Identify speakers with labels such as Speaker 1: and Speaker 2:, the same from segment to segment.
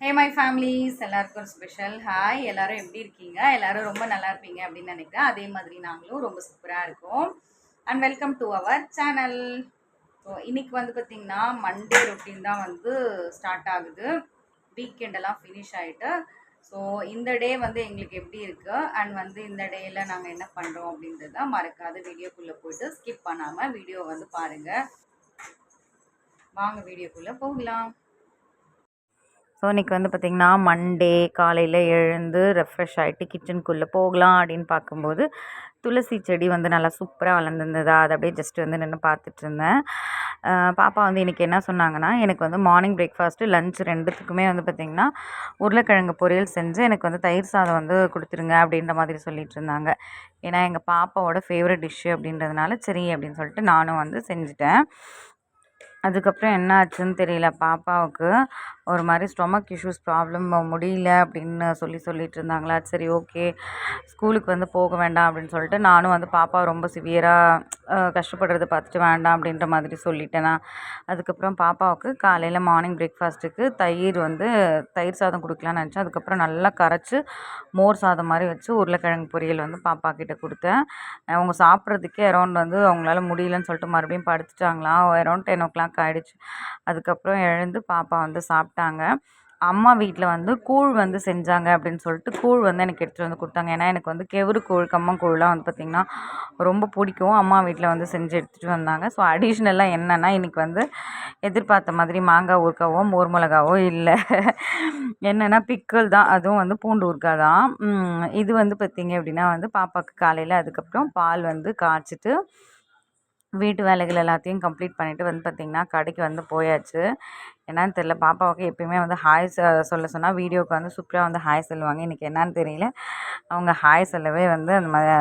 Speaker 1: Hey my families எல்லாருக்கும் special hi எல்லாரும் எப்படி இருக்கீங்க? எல்லாரும் ரொம்ப நல்லா இருப்பீங்க அப்படின்னு நினைக்கிறேன். அதே மாதிரி நாங்களும் ரொம்ப சூப்பராக இருக்கோம். And welcome to our channel so இன்னைக்கு வந்து பார்த்திங்கன்னா மண்டே ரொட்டீன் தான் வந்து ஸ்டார்ட் ஆகுது. வீக்கெண்ட் எல்லாம் ஃபினிஷ் ஆகிட்டு ஸோ இந்த டே வந்து எங்களுக்கு எப்படி இருக்குது அண்ட் வந்து இந்த டேயில் நாங்கள் என்ன பண்ணுறோம் அப்படின்றத மறக்காத வீடியோக்குள்ளே போயிட்டு ஸ்கிப் பண்ணாமல் வீடியோ வந்து பாருங்கள் வாங்க வீடியோக்குள்ளே போகலாம். ஸோ இன்றைக்கி வந்து பார்த்திங்கன்னா மண்டே காலையில் எழுந்து ரெஃப்ரெஷ் ஆகிட்டு கிச்சனுக்குள்ளே போகலாம் அப்படின்னு பார்க்கும்போது துளசி செடி வந்து நல்லா சூப்பராக வளர்ந்துருந்ததா. அதை அப்படியே ஜஸ்ட் வந்து நின்று பார்த்துட்டு இருந்தேன். பாப்பா வந்து இன்றைக்கி என்ன சொன்னாங்கன்னா எனக்கு வந்து மார்னிங் பிரேக்ஃபாஸ்ட்டு லஞ்ச் ரெண்டுத்துக்குமே வந்து பார்த்திங்கன்னா உருளைக்கிழங்கு பொரியல் செஞ்சு எனக்கு வந்து தயிர் சாதம் வந்து கொடுத்துருங்க அப்படின்ற மாதிரி சொல்லிட்டு இருந்தாங்க. ஏன்னா எங்கள் பாப்பாவோட ஃபேவரட் டிஷ்ஷு அப்படின்றதுனால சரி அப்படின்னு சொல்லிட்டு நானும் வந்து செஞ்சுட்டேன். அதுக்கப்புறம் என்ன ஆச்சுன்னு தெரியல பாப்பாவுக்கு ஒரு மாதிரி ஸ்டொமக் இஷ்யூஸ் ப்ராப்ளம் முடியல அப்படின்னு சொல்லி சொல்லிட்டு இருந்தாங்களா? சரி ஓகே. ஸ்கூலுக்கு வந்து போக வேண்டாம் அப்படின்னு சொல்லிட்டு நானும் வந்து பாப்பா ரொம்ப சிவியராக கஷ்டப்படுறத பார்த்துட்டு வேண்டாம் அப்படின்ற மாதிரி சொல்லிட்டேனா. அதுக்கப்புறம் பாப்பாவுக்கு காலையில் மார்னிங் பிரேக்ஃபாஸ்ட்டுக்கு தயிர் வந்து தயிர் சாதம் கொடுக்கலான்னு நினச்சேன். அதுக்கப்புறம் நல்லா கரைச்சி மோர் சாதம் மாதிரி வச்சு உருளைக்கிழங்கு பொரியல் வந்து பாப்பா கிட்ட கொடுத்தேன். அவங்க சாப்பிட்றதுக்கே அரௌண்ட் வந்து அவங்களால முடியலன்னு சொல்லிட்டு மறுபடியும் படுத்துட்டாங்களாம். அரௌண்ட் டென் ஓ கிளாக் ஆகிடுச்சு அதுக்கப்புறம் எழுந்து பாப்பா வந்து சாப்பிட்டாங்க அம்மா வீட்டில் வந்து கூழ் வந்து செஞ்சாங்க அப்படின்னு சொல்லிட்டு கூழ் வந்து எனக்கு எடுத்துகிட்டு வந்து கொடுத்தாங்க. ஏன்னா எனக்கு வந்து கெவுரு கூழ் கம்மங்கூழ்லாம் வந்து பார்த்திங்கன்னா ரொம்ப பிடிக்கும். அம்மா வீட்டில் வந்து செஞ்சு எடுத்துகிட்டு வந்தாங்க. ஸோ அடிஷ்னலாக என்னென்னா இன்றைக்கி வந்து எதிர்பார்த்த மாதிரி மாங்காய் ஊறுக்காவோ மோர் மிளகாவோ இல்லை. என்னென்னா பிக்கல் தான். அதுவும் வந்து பூண்டு ஊறுகாய் தான். இது வந்து பார்த்திங்க அப்படின்னா வந்து பாப்பாவுக்கு காலையில் அதுக்கப்புறம் பால் வந்து காய்ச்சிட்டு வீட்டு வேலைகள் எல்லாத்தையும் கம்ப்ளீட் பண்ணிவிட்டு வந்து பார்த்திங்கன்னா கடைக்கு வந்து போயாச்சு. என்னன்னு தெரியல. பாப்பாவுக்கு எப்பயுமே வந்து ஹாய் சொல்ல சொன்னால் வீடியோவுக்கு வந்து சூப்பராக வந்து ஹாய் சொல்லுவாங்க. இன்றைக்கி என்னன்னு தெரியல. அவங்க ஹாய் சொல்லவே வந்து அந்த மாதிரி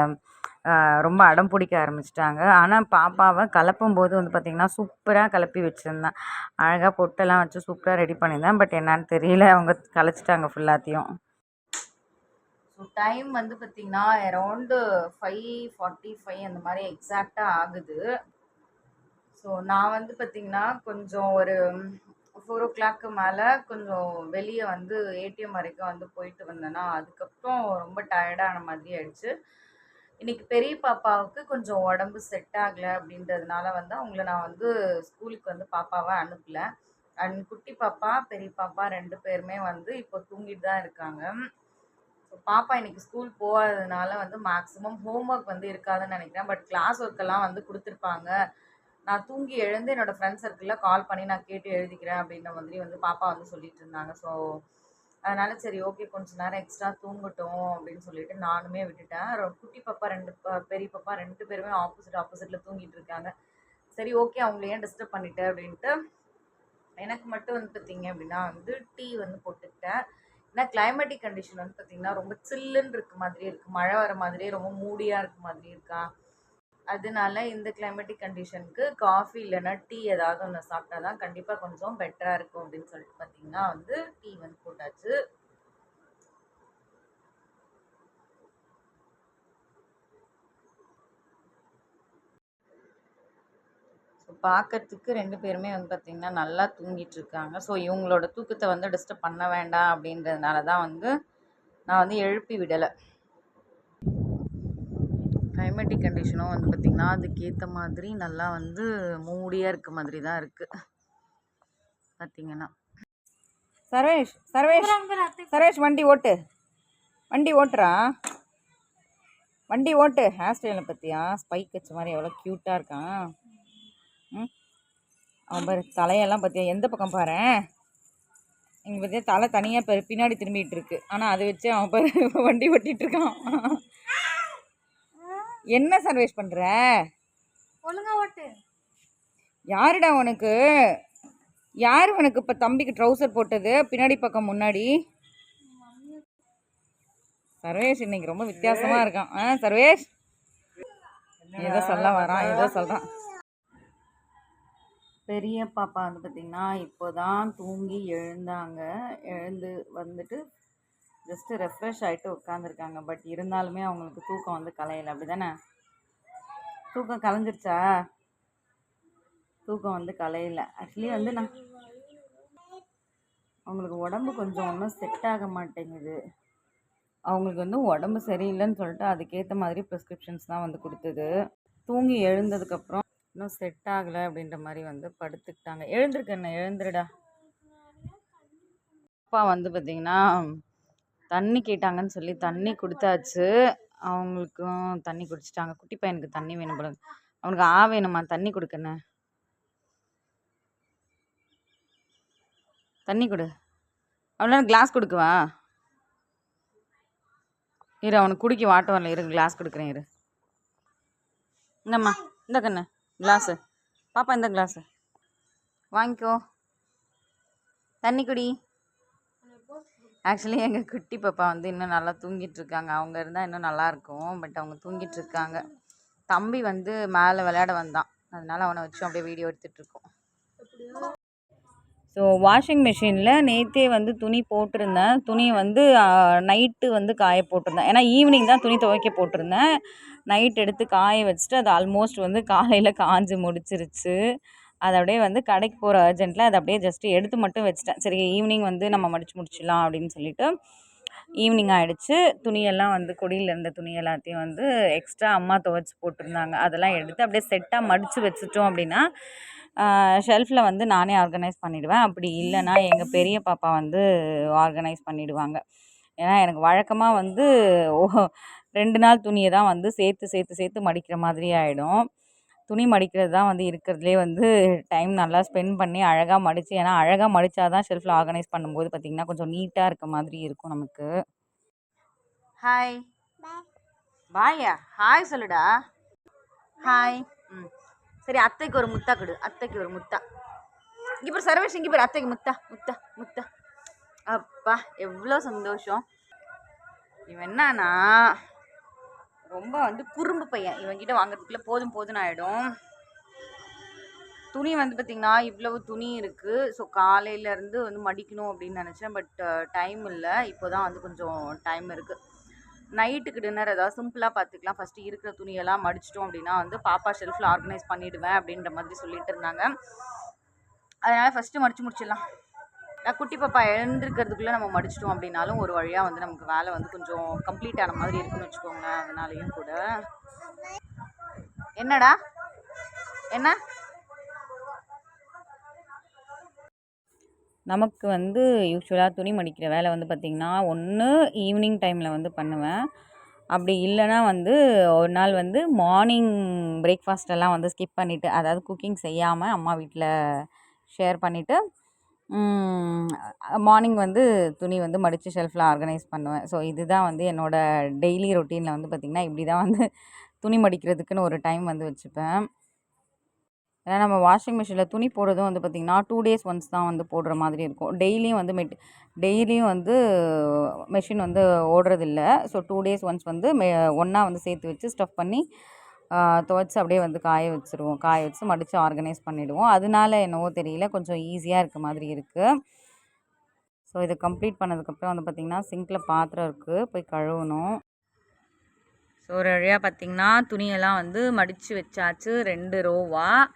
Speaker 1: ரொம்ப அடம் பிடிக்க ஆரம்பிச்சிட்டாங்க. ஆனால் பாப்பாவை கலப்பும் போது வந்து பார்த்திங்கன்னா சூப்பராக கலப்பி வச்சுருந்தேன். அழகாக பொட்டெல்லாம் வச்சு சூப்பராக ரெடி பண்ணியிருந்தேன். பட் என்னன்னு தெரியல. அவங்க கலைச்சிட்டாங்க ஃபுல்லாத்தையும் டைம் வந்து பார்த்திங்கன்னா அரௌண்டு ஃபைவ் ஃபார்ட்டி ஃபைவ் அந்த மாதிரி எக்ஸாக்டாக ஆகுது. ஸோ நான் வந்து பார்த்திங்கன்னா கொஞ்சம் ஒரு ஃபோர் ஓ கிளாக்கு மேலே கொஞ்சம் வெளியே வந்து ஏடிஎம் வரைக்கும் வந்து போயிட்டு வந்தேன்னா அதுக்கப்புறம் ரொம்ப டயர்டான மாதிரி ஆயிடுச்சு. இன்றைக்கி பெரிய பாப்பாவுக்கு கொஞ்சம் உடம்பு செட் ஆகலை அப்படின்றதுனால வந்து அவங்கள நான் வந்து ஸ்கூலுக்கு வந்து பாப்பாவை அனுப்பலை. அண்ட் குட்டி பாப்பா பெரிய பாப்பா ரெண்டு பேருமே வந்து இப்போ தூங்கிட்டு தான் இருக்காங்க. ஸோ பாப்பா இன்றைக்கி ஸ்கூல் போகாததுனால வந்து மேக்ஸிமம் ஹோம்ஒர்க் வந்து இருக்காதுன்னு நினைக்கிறேன். பட் கிளாஸ் ஒர்க்கெல்லாம் வந்து கொடுத்துருப்பாங்க. நான் தூங்கி எழுந்து என்னோடய ஃப்ரெண்ட் சர்க்கிளில் கால் பண்ணி நான் கேட்டு எழுதிக்கிறேன் அப்படின்ற மாதிரி வந்து பாப்பா வந்து சொல்லிட்டு இருந்தாங்க. ஸோ அதனால சரி ஓகே கொஞ்ச நேரம் எக்ஸ்ட்ரா தூங்கட்டும் அப்படின்னு சொல்லிட்டு நானுமே விட்டுட்டேன். குட்டி பாப்பா ரெண்டு ப- பெரிய பாப்பா ரெண்டு பேருமே ஆப்போசிட் ஆப்போசிட்டில் தூங்கிட்டு இருக்காங்க. சரி ஓகே அவங்கள ஏன் டிஸ்டர்ப் பண்ணிட்டேன் அப்படின்ட்டு எனக்கு மட்டும் வந்து பார்த்தீங்க அப்படின்னா வந்து டீ வந்து போட்டுக்கிட்டேன். ஏன்னா கிளைமேட்டிக் கண்டிஷன் வந்து பார்த்தீங்கன்னா ரொம்ப சில்லுன்னு இருக்க மாதிரி இருக்குது மழை வர மாதிரியே ரொம்ப மூடியாக இருக்க மாதிரி இருக்கா? அதனால இந்த கிளைமேட்டிக் கண்டிஷனுக்கு காஃபி இல்லைன்னா டீ ஏதாவது ஒன்று சாப்பிட்டா தான் கண்டிப்பாக கொஞ்சம் பெட்டராக இருக்கும் அப்படின்னு சொல்லிட்டு பார்த்தீங்கன்னா வந்து டீ வந்து போட்டாச்சு. பார்க்கறதுக்கு ரெண்டு பேருமே வந்து பார்த்திங்கன்னா நல்லா தூங்கிட்டு இருக்காங்க ஸோ இவங்களோட தூக்கத்தை வந்து டிஸ்டர்ப் பண்ண வேண்டாம் அப்படின்றதுனால தான் வந்து நான் வந்து எழுப்பி விடலை. கிளைமேட்டிக் கண்டிஷனும் வந்து பார்த்திங்கன்னா அதுக்கேற்ற மாதிரி நல்லா வந்து மூடியாக இருக்க மாதிரி தான் இருக்குது பார்த்தீங்கன்னா சர்வேஷ் சர்வேஷ் சர்வேஷ் வண்டி ஓட்டு. வண்டி ஓட்டுறா. வண்டி ஓட்டு. ஹேர் ஸ்டைலை பற்றியா ஸ்பைக் வச்ச மாதிரி எவ்வளோ க்யூட்டாக இருக்கான். ம். அவன் பாரு தலையெல்லாம் பார்த்தியா எந்த பக்கம் பாரு? இங்கே பார்த்தியா தலை தனியாக பாரு பின்னாடி திரும்பிட்டு இருக்கு. ஆனால் அதை வச்சு அவன் பாரு வண்டி ஓட்டிகிட்டு இருக்கான். என்ன சர்வேஸ் பண்ணுற
Speaker 2: ஒழுங்கா ஓட்டு.
Speaker 1: யாருடா உனக்கு? யார் உனக்கு இப்போ தம்பிக்கு ட்ரௌசர் போட்டது? பின்னாடி பக்கம் முன்னாடி? சர்வேஷ் இன்னைக்கு ரொம்ப வித்தியாசமா இருக்கான். ஆ சர்வேஷ்? ஏதோ சொல்ல வரான் ஏதோ சொல்கிறான் பெரிய பாப்பா வந்து பார்த்திங்கன்னா இப்போ தான் தூங்கி எழுந்தாங்க. எழுந்து வந்துட்டு ஜஸ்ட்டு ரெஃப்ரெஷ் ஆகிட்டு உட்காந்துருக்காங்க பட் இருந்தாலுமே அவங்களுக்கு தூக்கம் வந்து கலையலை. அப்படி தானே தூக்கம் கலைஞ்சிருச்சா? தூக்கம் வந்து கலையலை. ஆக்சுவலி வந்து நான் அவங்களுக்கு உடம்பு கொஞ்சம் ஒன்றும் செட் ஆக மாட்டேங்குது. அவங்களுக்கு வந்து உடம்பு சரியில்லைன்னு சொல்லிட்டு அதுக்கேற்ற மாதிரி ப்ரிஸ்கிரிப்ஷன்ஸ் தான் வந்து கொடுத்தது. தூங்கி எழுந்ததுக்கப்புறம் இன்னும் செட் ஆகலை அப்படின்ற மாதிரி வந்து படுத்துக்கிட்டாங்க. எழுந்திருக்கு என்ன எழுந்துருடா. அப்பா வந்து பார்த்திங்கன்னா தண்ணி கேட்டாங்கன்னு சொல்லி தண்ணி கொடுத்தாச்சு. அவங்களுக்கும் தண்ணி குடிச்சிட்டாங்க. குட்டி பையனுக்கு தண்ணி வேணும் போல அவனுக்கு ஆ வேணுமா? தண்ணி கொடுக்கண்ணே தண்ணி கொடு. அவ்வளோ கிளாஸ் கொடுக்குவா? இரு அவனுக்கு குடிக்க வாட்ட வரல. இரு கிளாஸ் கொடுக்குறேன் இரு. இந்தம்மா இந்த கண்ணு கிளாஸு பாப்பா இந்த கிளாஸு வாங்கிக்கோ. தண்ணி குடி. ஆக்சுவலி எங்கள் குட்டி பாப்பா வந்து இன்னும் நல்லா தூங்கிட்டு இருக்காங்க. அவங்க இருந்தால் இன்னும் நல்லாயிருக்கும் பட் அவங்க தூங்கிட்டு இருக்காங்க. தம்பி வந்து மேலே விளையாட வந்தான். அதனால அவனை வச்சு அப்படியே வீடியோ எடுத்துகிட்டுருக்கோம் ஸோ வாஷிங் மிஷினில் நேற்றே வந்து துணி போட்டிருந்தேன். துணி வந்து நைட்டு வந்து காய போட்டிருந்தேன். ஏன்னா ஈவினிங் தான் துணி துவைக்க போட்டிருந்தேன். நைட் எடுத்து காய வச்சுட்டு அது ஆல்மோஸ்ட் வந்து காலையில் காஞ்சு முடிச்சிருச்சு. அதை அப்படியே வந்து கடைக்கு போகிற அர்ஜென்ட்டில் அதை அப்படியே ஜஸ்ட் எடுத்து மட்டும் வச்சுட்டேன். சரி ஈவினிங் வந்து நம்ம மடிச்சு முடிச்சிடலாம் அப்படின்னு சொல்லிட்டு ஈவினிங் ஆகிடுச்சு துணியெல்லாம் வந்து கொடியில் இருந்த துணி எல்லாத்தையும் வந்து எக்ஸ்ட்ரா அம்மா துவைச்சி போட்டிருந்தாங்க. அதெல்லாம் எடுத்து அப்படியே செட்டாக மடித்து வச்சுட்டோம் அப்படின்னா ஷெல்ஃபில் வந்து நானே ஆர்கனைஸ் பண்ணிவிடுவேன் அப்படி இல்லைன்னா எங்கள் பெரிய பாப்பா வந்து ஆர்கனைஸ் பண்ணிவிடுவாங்க ஏன்னா எனக்கு வழக்கமாக வந்து ஓ ரெண்டு நாள் துணியை தான் வந்து சேர்த்து சேர்த்து சேர்த்து மடிக்கிற மாதிரி ஆகிடும் துணி மடிக்கிறது தான் வந்து இருக்கிறதுலே வந்து டைம் நல்லா ஸ்பெண்ட் பண்ணி அழகாக மடித்து ஏன்னா அழகாக மடித்தா தான் ஷெல்ஃபில் ஆர்கனைஸ் பண்ணும்போது பார்த்திங்கன்னா கொஞ்சம் நீட்டாக இருக்க மாதிரி இருக்கும் நமக்கு. ஹாய் பாயா ஹாய் சொல்லுடா. ஹாய் ம். சரி அத்தைக்கு ஒரு முத்தா கொடு. அத்தைக்கு ஒரு முத்தா. இங்கே பாரு சர்வேஷ் இங்கே பாரு அத்தைக்கு முத்தா முத்தா முத்தா. அப்பா எவ்வளோ சந்தோஷம். இவன் என்னன்னா ரொம்ப வந்து குறும்பு பையன். இவன்கிட்ட வாங்குறதுக்குள்ள போதும் போதும் ஆகிடும் துணி வந்து பார்த்திங்கன்னா இவ்வளவு துணி இருக்குது ஸோ காலையிலேருந்து வந்து மடிக்கணும் அப்படின்னு நினச்சேன். பட் டைம் இல்லை. இப்போ தான் வந்து கொஞ்சம் டைம் இருக்குது நைட்டுக்கு டின்னர் ஏதாவது சிம்பிளாக பார்த்துக்கலாம் ஃபஸ்ட்டு இருக்கிற துணியெல்லாம் மடிச்சிட்டோம் அப்படின்னா வந்து பாப்பா ஷெல்ஃபில் ஆர்கனைஸ் பண்ணிவிடுவேன் அப்படின்ற மாதிரி சொல்லிட்டு இருந்தாங்க. அதனால் ஃபஸ்ட்டு மடித்து முடிச்சிடலாம். நான் குட்டி பாப்பா எழுந்திருக்கிறதுக்குள்ளே நம்ம மடிச்சிட்டோம் அப்படின்னாலும் ஒரு வழியாக வந்து நமக்கு வேலை வந்து கொஞ்சம் கம்ப்ளீட் ஆன மாதிரி இருக்குன்னு வச்சுக்கோங்களேன் அதனாலையும் கூட. என்னடா? என்ன? நமக்கு வந்து யூஸ்வலாக துணி மடிக்கிற வேலை வந்து பார்த்திங்கன்னா ஒன்று ஈவினிங் டைமில் வந்து பண்ணுவேன். அப்படி இல்லைன்னா வந்து ஒரு நாள் வந்து மார்னிங் பிரேக்ஃபாஸ்ட்டெல்லாம் வந்து ஸ்கிப் பண்ணிவிட்டு அதாவது குக்கிங் செய்யாமல் அம்மா வீட்டில் ஷேர் பண்ணிவிட்டு மார்னிங் வந்து துணி வந்து மடித்து ஷெல்ஃபில் ஆர்கனைஸ் பண்ணுவேன். ஸோ இதுதான் வந்து என்னோடய டெய்லி ரொட்டீனில் வந்து பார்த்திங்கன்னா இப்படி தான் வந்து துணி மடிக்கிறதுக்குன்னு ஒரு டைம் வந்து வச்சுப்பேன். ஏன்னா நம்ம வாஷிங் மிஷினில் துணி போடுறதும் வந்து பார்த்திங்கன்னா டூ டேஸ் ஒன்ஸ் தான் வந்து போடுற மாதிரி இருக்கும். டெய்லியும் வந்து மெட் டெய்லியும் வந்து மெஷின் வந்து ஓடுறதில்ல. ஸோ டூ டேஸ் ஒன்ஸ் வந்து மெ ஒன்றா வந்து சேர்த்து வச்சு ஸ்டஃப் பண்ணி துவைச்சி அப்படியே வந்து காய வச்சுருவோம். காய வச்சு மடித்து ஆர்கனைஸ் பண்ணிவிடுவோம் அதனால என்னவோ தெரியல கொஞ்சம் ஈஸியாக இருக்க மாதிரி இருக்குது ஸோ இதை கம்ப்ளீட் பண்ணதுக்கப்புறம் வந்து பார்த்திங்கன்னா சிங்கில் பாத்திரம் இருக்குது போய் கழுவணும். ஸோ ஒரு வழியாக பார்த்திங்கன்னா துணியெல்லாம் வந்து மடித்து வச்சாச்சு ரெண்டு ரோவாக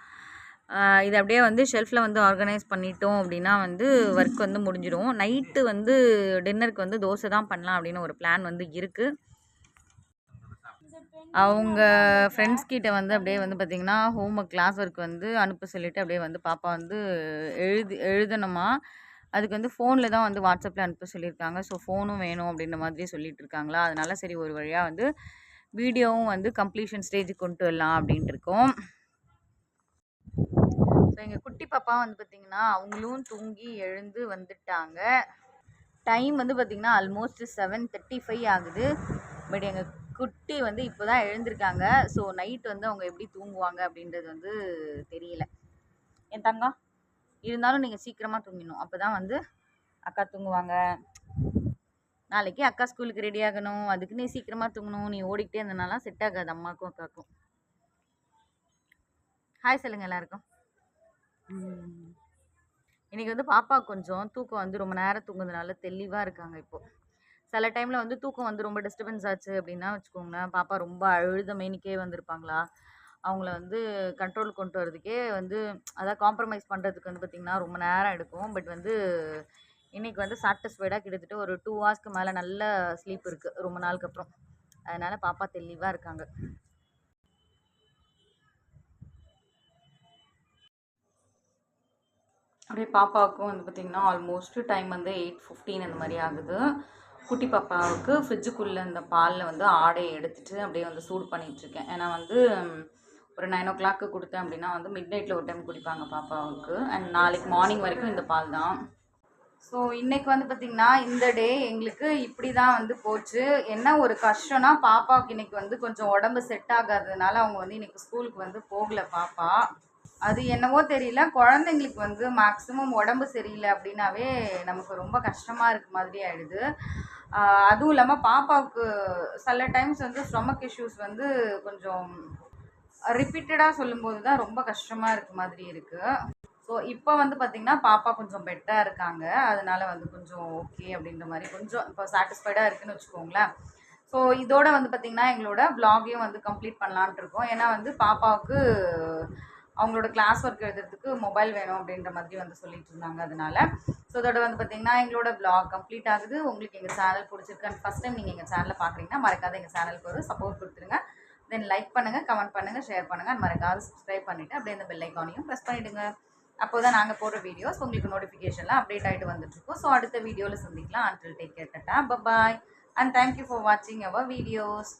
Speaker 1: இது அப்படியே வந்து ஷெல்ஃபில் வந்து ஆர்கனைஸ் பண்ணிட்டோம் அப்படின்னா வந்து ஒர்க் வந்து முடிஞ்சிடும் நைட்டு வந்து டின்னருக்கு வந்து தோசை தான் பண்ணலாம் அப்படின்னு ஒரு பிளான் வந்து இருக்குது அவங்க ஃப்ரெண்ட்ஸ் கிட்ட வந்து அப்படியே வந்து பார்த்திங்கன்னா ஹோம் ஒர்க் கிளாஸ் ஒர்க் வந்து அனுப்ப சொல்லிவிட்டு அப்படியே வந்து பாப்பா வந்து எழுதி எழுதணுமா? அதுக்கு வந்து ஃபோனில் தான் வந்து வாட்ஸ்அப்பில் அனுப்ப சொல்லியிருக்காங்க ஸோ ஃபோனும் வேணும் அப்படின்ற மாதிரி சொல்லிட்டு இருக்காங்களா அதனால சரி ஒரு வழியாக வந்து வீடியோவும் வந்து கம்ப்ளீஷன் ஸ்டேஜுக்கு கொண்டு வரலாம் அப்படின்ட்டு இருக்கோம். ஸோ எங்கள் குட்டி பாப்பா வந்து பார்த்திங்கன்னா அவங்களும் தூங்கி எழுந்து வந்துட்டாங்க. டைம் வந்து பார்த்திங்கன்னா ஆல்மோஸ்ட் செவன் தேர்ட்டி ஃபைவ் ஆகுது. பட் எங்கள் குட்டி வந்து இப்போ தான் எழுந்திருக்காங்க. ஸோ நைட் வந்து அவங்க எப்படி தூங்குவாங்க அப்படின்றது வந்து தெரியல. என் தங்கம்? இருந்தாலும் நீங்கள் சீக்கிரமாக தூங்கிடணும். அப்போ தான் வந்து அக்கா தூங்குவாங்க. நாளைக்கு அக்கா ஸ்கூலுக்கு ரெடி ஆகணும். அதுக்கு நீ சீக்கிரமாக தூங்கணும். நீ ஓடிக்கிட்டே இருந்தனாலாம் செட் ஆகாது அம்மாக்கும் அக்காக்கும். ஹாய் சொல்லுங்கள் எல்லாருக்கும். இன்றைக்கி வந்து பாப்பா கொஞ்சம் தூக்கம் வந்து ரொம்ப நேரம் தூங்குறதுனால தெளிவாக இருக்காங்க இப்போது சில டைமில் வந்து தூக்கம் வந்து ரொம்ப டிஸ்டர்பன்ஸ் ஆச்சு அப்படின்னா வச்சுக்கோங்களேன். பாப்பா ரொம்ப அழுத மேனிக்கே வந்திருப்பாங்களா? அவங்கள வந்து கண்ட்ரோல் கொண்டு வரதுக்கே வந்து அதாவது காம்ப்ரமைஸ் பண்ணுறதுக்கு வந்து பார்த்திங்கன்னா ரொம்ப நேரம் எடுக்கும். பட் வந்து இன்னைக்கு வந்து சாட்டிஸ்ஃபைடாக கிட்டத்தட்ட ஒரு டூ ஹவர்ஸ்க்கு மேலே நல்ல ஸ்லீப் இருக்குது ரொம்ப நாளுக்கு அப்புறம். அதனால் பாப்பா தெளிவாக இருக்காங்க. அப்படியே பாப்பாவுக்கும் வந்து பார்த்திங்கன்னா ஆல்மோஸ்ட் டைம் வந்து எயிட் ஃபிஃப்டீன் அந்த மாதிரி ஆகுது. குட்டி பாப்பாவுக்கு ஃப்ரிட்ஜுக்குள்ளே இந்த பாலில் வந்து ஆடையை எடுத்துகிட்டு அப்படியே வந்து சூடு பண்ணிகிட்ருக்கேன் ஏன்னா வந்து ஒரு நைன் ஓ கிளாக்கு கொடுத்தேன் அப்படின்னா வந்து மிட் நைட்டில் ஒரு டைம் குடிப்பாங்க பாப்பாவுக்கு. அண்ட் நாளைக்கு மார்னிங் வரைக்கும் இந்த பால் தான். ஸோ இன்றைக்கி வந்து பார்த்திங்கன்னா இந்த டே எங்களுக்கு இப்படி தான் வந்து போச்சு. என்ன ஒரு கஷ்டம்னா பாப்பாவுக்கு இன்றைக்கி வந்து கொஞ்சம் உடம்பு செட் ஆகாததுனால அவங்க வந்து இன்றைக்கி ஸ்கூலுக்கு வந்து போகல பாப்பா. அது என்னவோ தெரியல. குழந்தைங்களுக்கு வந்து மேக்ஸிமம் உடம்பு சரியில்லை அப்படின்னாவே நமக்கு ரொம்ப கஷ்டமாக இருக்க மாதிரி ஆயிடுது. அதுவும் இல்லாமல் பாப்பாவுக்கு சில டைம்ஸ் வந்து ஸ்டொமக் இஷ்யூஸ் வந்து கொஞ்சம் ரிப்பீட்டடாக சொல்லும்போது தான் ரொம்ப கஷ்டமாக இருக்க மாதிரி இருக்குது ஸோ இப்போ வந்து பார்த்திங்கன்னா பாப்பா கொஞ்சம் பெட்டராக இருக்காங்க. அதனால வந்து கொஞ்சம் ஓகே அப்படின்ற மாதிரி கொஞ்சம் இப்போ சாட்டிஸ்ஃபைடாக இருக்குன்னு வச்சுக்கோங்களேன். ஸோ இதோட வந்து பார்த்திங்கன்னா எங்களோட vlog-ஐயும் வந்து கம்ப்ளீட் பண்ணலான்ட்டு இருக்கோம். ஏன்னா வந்து பாப்பாவுக்கு அவங்களோட கிளாஸ் ஒர்க் எழுதுறதுக்கு மொபைல் வேணும் அப்படின்ற மாதிரி வந்து சொல்லிட்டு இருந்தாங்க அதனால. ஸோ இதோட வந்து பார்த்திங்கன்னா எங்களோட பிளாக் கம்ப்ளீட் ஆகுது. உங்களுக்கு எங்கள் சேனல் பிடிச்சிருக்கு. ஃபஸ்ட் டைம் நீங்கள் எங்கள் சேனலை பார்க்குறீங்கன்னா மறக்காத எங்கள் சேனலுக்கு ஒரு சப்போர்ட் கொடுத்துருங்க. தென் லைக் பண்ணுங்கள் கமெண்ட் பண்ணுங்கள் ஷேர் பண்ணுங்கள் and மறக்காத சப்ஸ்கிரைப் பண்ணிவிட்டு அப்படியே இந்த பெல் ஐக்கானையும் ப்ரெஸ் பண்ணிவிடுங்க அப்போ தான் நாங்கள் போடுற வீடியோஸ் உங்களுக்கு நோட்டிஃபிகேஷன்லாம் அப்டேட் ஆகிட்டு வந்துட்டுருக்கோம் ஸோ அடுத்த வீடியோவில் சந்திக்கலாம். Until take care ta ta bye bye and thank you for வாட்சிங் அவர் வீடியோஸ்